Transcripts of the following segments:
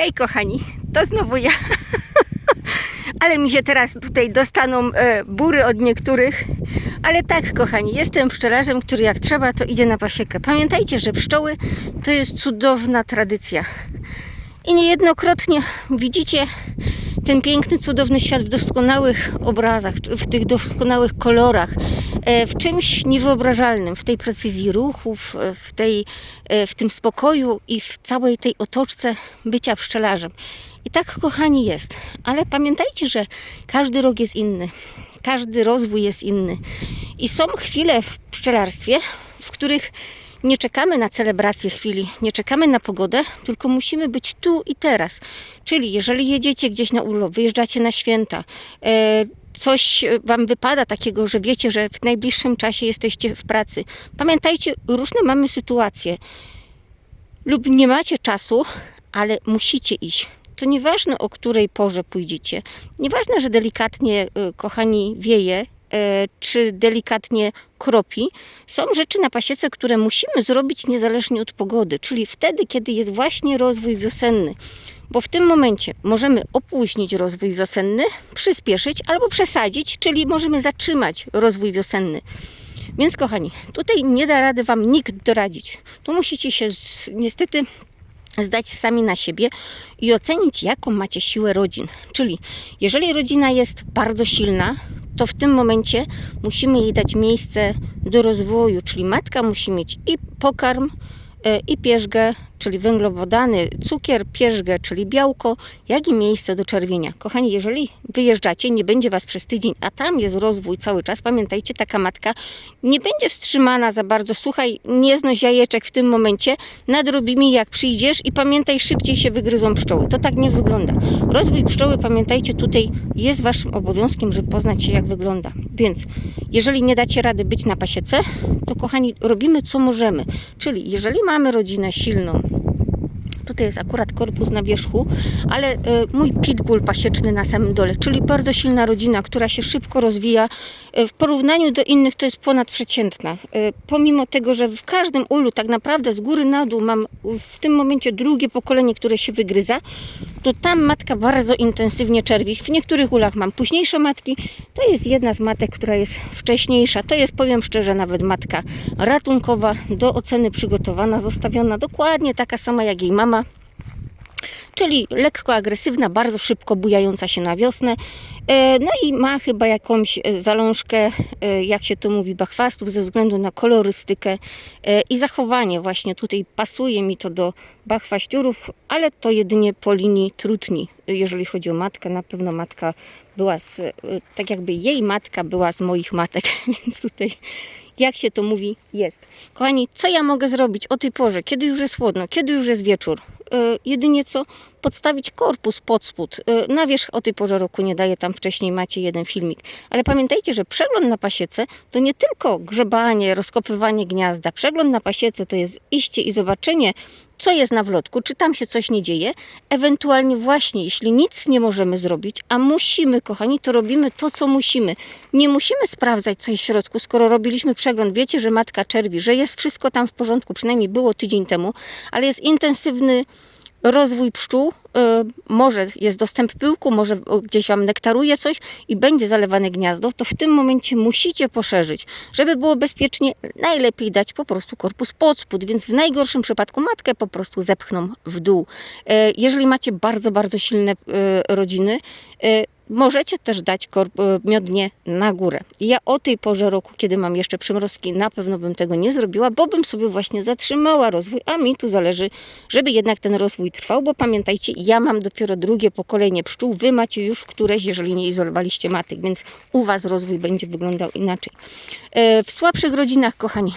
Hej kochani, to znowu ja. Ale mi się teraz tutaj dostaną e, bury od niektórych. Ale tak, kochani, jestem pszczelarzem, który jak trzeba, to idzie na pasiekę. Pamiętajcie, że pszczoły to jest cudowna tradycja. I niejednokrotnie widzicie ten piękny, cudowny świat w doskonałych obrazach, w tych doskonałych kolorach, e, w czymś niewyobrażalnym, w tej precyzji ruchów, e, w, tej, e, w tym spokoju i w całej tej otoczce bycia pszczelarzem. I tak, kochani, jest. Ale pamiętajcie, że każdy rok jest inny, każdy rozwój jest inny. I są chwile w pszczelarstwie, w których nie czekamy na celebrację chwili, nie czekamy na pogodę, tylko musimy być tu i teraz. Czyli jeżeli jedziecie gdzieś na urlop, wyjeżdżacie na święta, e, coś Wam wypada takiego, że wiecie, że w najbliższym czasie jesteście w pracy. Pamiętajcie, różne mamy sytuacje. Lub nie macie czasu, ale musicie iść. To nieważne, o której porze pójdziecie. Nieważne, że delikatnie, y, kochani, wieje, e, czy delikatnie kropi. Są rzeczy na pasiece, które musimy zrobić niezależnie od pogody, czyli wtedy, kiedy jest właśnie rozwój wiosenny. Bo w tym momencie możemy opóźnić rozwój wiosenny, przyspieszyć albo przesadzić, czyli możemy zatrzymać rozwój wiosenny. Więc kochani, tutaj nie da rady Wam nikt doradzić. Tu musicie się z, niestety zdać sami na siebie i ocenić, jaką macie siłę rodzin. Czyli jeżeli rodzina jest bardzo silna, to w tym momencie musimy jej dać miejsce do rozwoju, czyli matka musi mieć i pokarm, i pierzgę, czyli węglowodany, cukier, pierzgę, czyli białko, jak i miejsce do czerwienia. Kochani, jeżeli wyjeżdżacie, nie będzie Was przez tydzień, a tam jest rozwój cały czas, pamiętajcie, taka matka nie będzie wstrzymana za bardzo. Słuchaj, nie znoś jajeczek w tym momencie, nadrobi mi jak przyjdziesz i pamiętaj, szybciej się wygryzą pszczoły. To tak nie wygląda. Rozwój pszczoły, pamiętajcie, tutaj jest Waszym obowiązkiem, żeby poznać się, jak wygląda. Więc jeżeli nie dacie rady być na pasiece, to kochani, robimy co możemy. Czyli jeżeli mamy rodzinę silną, tutaj jest akurat korpus na wierzchu, ale e, mój pitbull pasieczny na samym dole, czyli bardzo silna rodzina, która się szybko rozwija. E, W porównaniu do innych to jest ponadprzeciętna. E, Pomimo tego, że w każdym ulu tak naprawdę z góry na dół mam w tym momencie drugie pokolenie, które się wygryza, to tam matka bardzo intensywnie czerwi. W niektórych ulach mam późniejsze matki. To jest jedna z matek, która jest wcześniejsza. To jest, powiem szczerze, nawet matka ratunkowa, do oceny przygotowana, zostawiona dokładnie taka sama jak jej mama czyli lekko agresywna, bardzo szybko bujająca się na wiosnę. E, No i ma chyba jakąś e, zalążkę, e, jak się to mówi, bachwastów ze względu na kolorystykę i zachowanie. Właśnie tutaj pasuje mi to do bachwaściurów, ale to jedynie po linii trutni. Jeżeli chodzi o matkę, na pewno matka była z, tak jakby jej matka była z moich matek, więc tutaj jak się to mówi, jest. Kochani, co ja mogę zrobić o tej porze, kiedy już jest chłodno, kiedy już jest wieczór? E, jedynie co? Podstawić korpus pod spód. E, na wierzch o tej porze roku nie daję, tam wcześniej macie jeden filmik. Ale pamiętajcie, że przegląd na pasiece to nie tylko grzebanie, rozkopywanie gniazda. Przegląd na pasiece to jest iście i zobaczenie, co jest na wlotku, czy tam się coś nie dzieje. Ewentualnie właśnie, jeśli nic nie możemy zrobić, a musimy, kochani, to robimy to, co musimy. Nie musimy sprawdzać, co jest w środku, skoro robiliśmy przegląd. Wiecie, że matka czerwi, że jest wszystko tam w porządku, przynajmniej było tydzień temu, ale jest intensywny rozwój pszczół, y, może jest dostęp pyłku, może gdzieś Wam nektaruje coś i będzie zalewane gniazdo, to w tym momencie musicie poszerzyć. Żeby było bezpiecznie, najlepiej dać po prostu korpus pod spód, więc w najgorszym przypadku matkę po prostu zepchną w dół. E, Jeżeli macie bardzo, bardzo silne e, rodziny, Możecie też dać e, miodnie na górę. Ja o tej porze roku, kiedy mam jeszcze przymrozki, na pewno bym tego nie zrobiła, bo bym sobie właśnie zatrzymała rozwój, a mi tu zależy, żeby jednak ten rozwój trwał, bo pamiętajcie, ja mam dopiero drugie pokolenie pszczół, wy macie już któreś, jeżeli nie izolowaliście matek, więc u was rozwój będzie wyglądał inaczej. E, W słabszych rodzinach, kochani,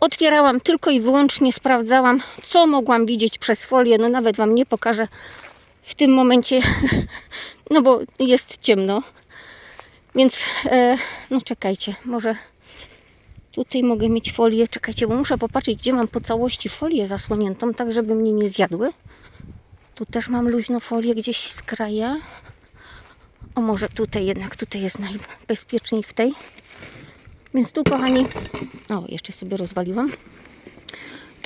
otwierałam tylko i wyłącznie, sprawdzałam, co mogłam widzieć przez folię, no nawet wam nie pokażę w tym momencie, no bo jest ciemno. Więc, e, no czekajcie, może tutaj mogę mieć folię. Czekajcie, bo muszę popatrzeć, gdzie mam po całości folię zasłoniętą, tak żeby mnie nie zjadły. Tu też mam luźno folię gdzieś z kraja. O, może tutaj jednak, tutaj jest najbezpieczniej w tej. Więc tu, kochani, o, jeszcze sobie rozwaliłam.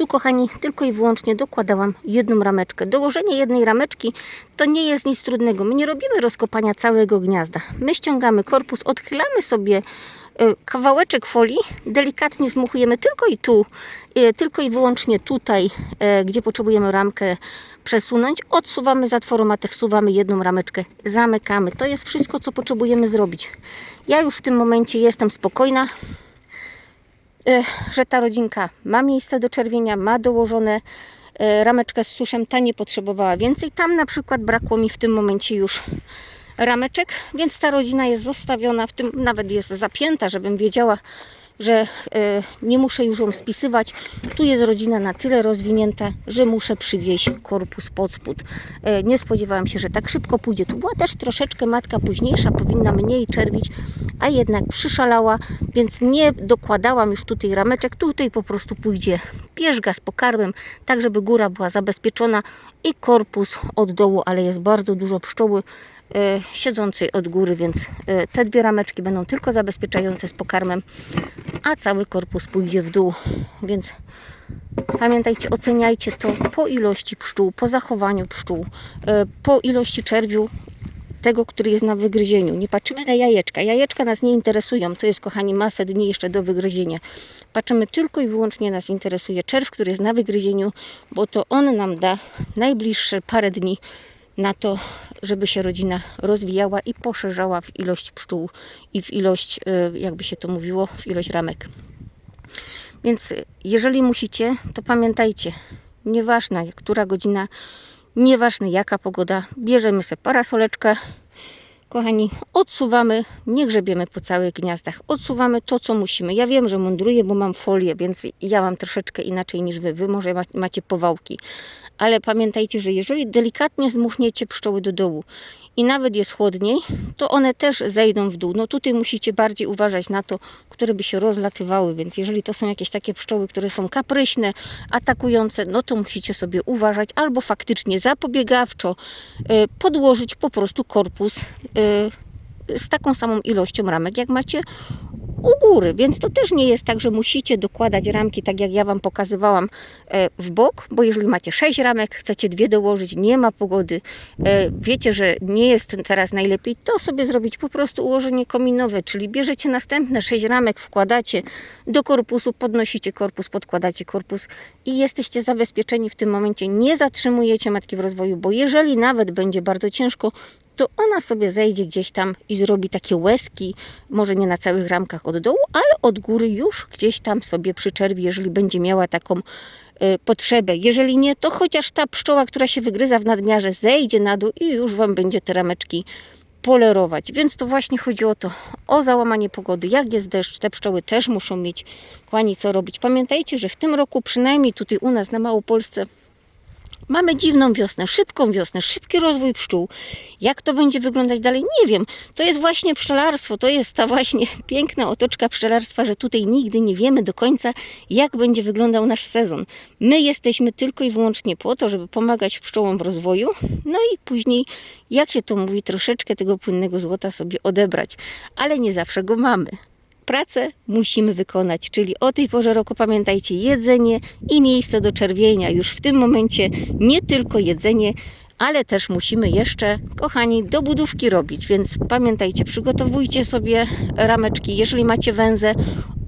Tu, kochani, tylko i wyłącznie dokładałam jedną rameczkę. Dołożenie jednej rameczki to nie jest nic trudnego. My nie robimy rozkopania całego gniazda. My ściągamy korpus, odchylamy sobie e, kawałeczek folii, delikatnie zmuchujemy tylko i tu, e, tylko i wyłącznie tutaj, e, gdzie potrzebujemy ramkę przesunąć. Odsuwamy zatworomatę, wsuwamy jedną rameczkę, zamykamy. To jest wszystko, co potrzebujemy zrobić. Ja już w tym momencie jestem spokojna, że ta rodzinka ma miejsce do czerwienia, ma dołożone e, rameczkę z suszem, ta nie potrzebowała więcej. Tam na przykład brakło mi w tym momencie już rameczek, więc ta rodzina jest zostawiona, w tym nawet jest zapięta, żebym wiedziała, że e, nie muszę już ją spisywać. Tu jest rodzina na tyle rozwinięta, że muszę przywieźć korpus pod spód. E, nie spodziewałam się, że tak szybko pójdzie. Tu była też troszeczkę matka późniejsza, powinna mniej czerwić, a jednak przyszalała, więc nie dokładałam już tutaj rameczek. Tutaj po prostu pójdzie pierzga z pokarmem, tak żeby góra była zabezpieczona i korpus od dołu, ale jest bardzo dużo pszczoły siedzącej od góry, więc e, te dwie rameczki będą tylko zabezpieczające z pokarmem, a cały korpus pójdzie w dół, więc pamiętajcie, oceniajcie to po ilości pszczół, po zachowaniu pszczół, e, po ilości czerwiu, tego, który jest na wygryzieniu. Nie patrzymy na jajeczka. Jajeczka nas nie interesują. To jest, kochani, masę dni jeszcze do wygryzienia. Patrzymy tylko i wyłącznie nas interesuje czerw, który jest na wygryzieniu, bo to on nam da najbliższe parę dni na to, żeby się rodzina rozwijała i poszerzała w ilość pszczół i w ilość, y, jakby się to mówiło, w ilość ramek. Więc y, jeżeli musicie, to pamiętajcie, nieważna która godzina, nieważne jaka pogoda, bierzemy sobie parasoleczkę, kochani, odsuwamy, nie grzebiemy po całych gniazdach, odsuwamy to, co musimy. Ja wiem, że mądruję, bo mam folię, więc ja mam troszeczkę inaczej niż wy. Wy może ma- macie powałki, ale pamiętajcie, że jeżeli delikatnie zmuchniecie pszczoły do dołu i nawet jest chłodniej, to one też zejdą w dół. No tutaj musicie bardziej uważać na to, które by się rozlatywały, więc jeżeli to są jakieś takie pszczoły, które są kapryśne, atakujące, no to musicie sobie uważać albo faktycznie zapobiegawczo y, podłożyć po prostu korpus y, z taką samą ilością ramek, jak macie u góry, więc to też nie jest tak, że musicie dokładać ramki, tak jak ja Wam pokazywałam, e, w bok, bo jeżeli macie 6 ramek, chcecie dwie dołożyć, nie ma pogody, e, wiecie, że nie jest teraz najlepiej, to sobie zrobić po prostu ułożenie kominowe, czyli bierzecie następne 6 ramek, wkładacie do korpusu, podnosicie korpus, podkładacie korpus i jesteście zabezpieczeni w tym momencie. Nie zatrzymujecie matki w rozwoju, bo jeżeli nawet będzie bardzo ciężko, to ona sobie zejdzie gdzieś tam i zrobi takie łezki, może nie na całych ramkach od dołu, ale od góry już gdzieś tam sobie przyczerwi, jeżeli będzie miała taką y, potrzebę. Jeżeli nie, to chociaż ta pszczoła, która się wygryza w nadmiarze, zejdzie na dół i już Wam będzie te rameczki polerować. Więc to właśnie chodzi o to, o załamanie pogody. Jak jest deszcz, te pszczoły też muszą mieć kłani co robić. Pamiętajcie, że w tym roku, przynajmniej tutaj u nas na Małopolsce, Mamy dziwną wiosnę, szybką wiosnę, szybki rozwój pszczół. Jak to będzie wyglądać dalej, nie wiem. To jest właśnie pszczelarstwo, to jest ta właśnie piękna otoczka pszczelarstwa, że tutaj nigdy nie wiemy do końca, jak będzie wyglądał nasz sezon. My jesteśmy tylko i wyłącznie po to, żeby pomagać pszczołom w rozwoju, no i później, jak się to mówi, troszeczkę tego płynnego złota sobie odebrać, ale nie zawsze go mamy pracę musimy wykonać, czyli o tej porze roku pamiętajcie jedzenie i miejsce do czerwienia. Już w tym momencie nie tylko jedzenie, ale też musimy jeszcze, kochani, dobudówki robić, więc pamiętajcie, przygotowujcie sobie rameczki, jeżeli macie węzę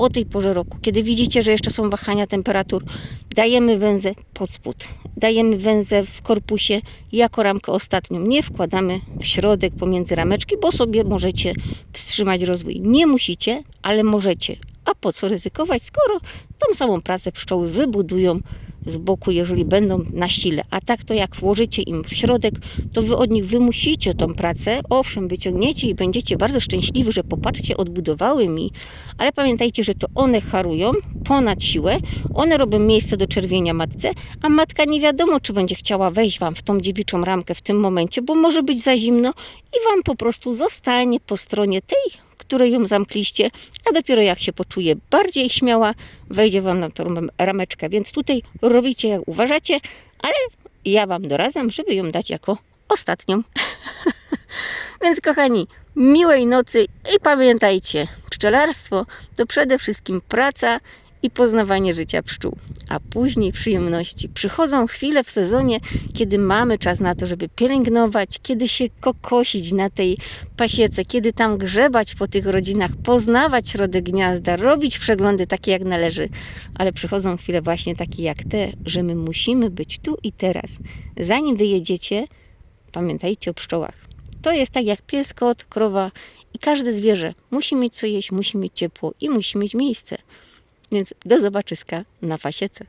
o tej porze roku, kiedy widzicie, że jeszcze są wahania temperatur, dajemy węzę pod spód, dajemy węzę w korpusie jako ramkę ostatnią, nie wkładamy w środek pomiędzy rameczki, bo sobie możecie wstrzymać rozwój. Nie musicie, ale możecie. A po co ryzykować, skoro tą samą pracę pszczoły wybudują z boku, jeżeli będą na sile. A tak to jak włożycie im w środek, to wy od nich wymusicie tą pracę. Owszem, wyciągniecie i będziecie bardzo szczęśliwi, że popatrzcie, odbudowały mi. Ale pamiętajcie, że to one harują ponad siłę. One robią miejsce do czerwienia matce, a matka nie wiadomo, czy będzie chciała wejść wam w tą dziewiczą ramkę w tym momencie, bo może być za zimno i wam po prostu zostanie po stronie tej, której ją zamkliście, a dopiero jak się poczuje bardziej śmiała, wejdzie Wam na tą rameczkę. Więc tutaj robicie jak uważacie, ale ja Wam doradzam, żeby ją dać jako ostatnią. Więc kochani, miłej nocy i pamiętajcie, pszczelarstwo to przede wszystkim praca i poznawanie życia pszczół, a później przyjemności. Przychodzą chwile w sezonie, kiedy mamy czas na to, żeby pielęgnować, kiedy się kokosić na tej pasiece, kiedy tam grzebać po tych rodzinach, poznawać środek gniazda, robić przeglądy takie jak należy. Ale przychodzą chwile właśnie takie jak te, że my musimy być tu i teraz. Zanim wyjedziecie, pamiętajcie o pszczołach. To jest tak jak pies, kot, krowa i każde zwierzę. Musi mieć co jeść, musi mieć ciepło i musi mieć miejsce. Więc do zobaczyska na pasiece.